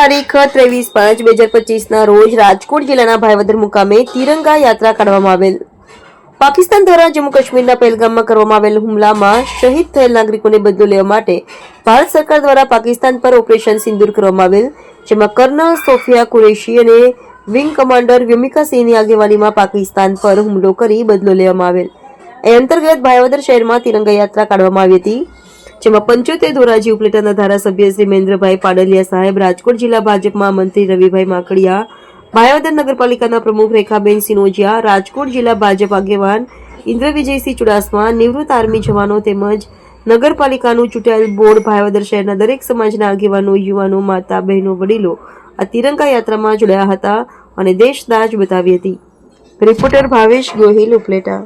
તારીખ ત્રેવીસ પાંચ બે હજાર પચીસના રોજ રાજકોટ જિલ્લાના ભાઈવદર મુકામે તિરંગા યાત્રા કાઢવામાં આવેલ. પાકિસ્તાન દ્વારા જમ્મુ કાશ્મીરના પહેલગામમાં કરવામાં આવેલ હુમલામાં શહીદ થયેલ નાગરિકોને બદલો લેવા માટે ભારત સરકાર દ્વારા પાકિસ્તાન પર ઓપરેશન સિંદૂર કરવામાં આવેલ, જેમાં કર્નલ સોફિયા કુરેશી અને વિંગ કમાન્ડર વ્યમિકા સિંહની આગેવાનીમાં પાકિસ્તાન પર હુમલો કરી બદલો લેવામાં આવેલ. એ અંતર્ગત ભાઈવદર શહેરમાં તિરંગા યાત્રા કાઢવામાં આવી હતી. જેમાં પંચોતેર ધોરાજી ઉપલેટાના ધારાસભ્ય શ્રી મહેન્દ્રભાઈ પાડલિયા સાહેબ, રાજકોટ જિલ્લા ભાજપમાં મંત્રી રવિભાઈ માકડિયા ભાયાવદર નગરપાલિકાના પ્રમુખ રેખાબેન સિનોજિયા, રાજકોટ જિલ્લા ભાજપ આગેવાન ઇન્દ્ર વિજયસિંહ ચુડાસમા, નિવૃત્ત આર્મી જવાનો તેમજ નગરપાલિકાનું ચૂંટાયેલ બોર્ડ ભાયાવદર શહેરના દરેક સમાજના આગેવાનો, યુવાનો, માતા, બહેનો, વડીલો આ તિરંગા યાત્રામાં જોડાયા હતા અને દેશ દાજ બતાવી હતી. રિપોર્ટર ભાવેશ ગોહિલ ઉપલેટા.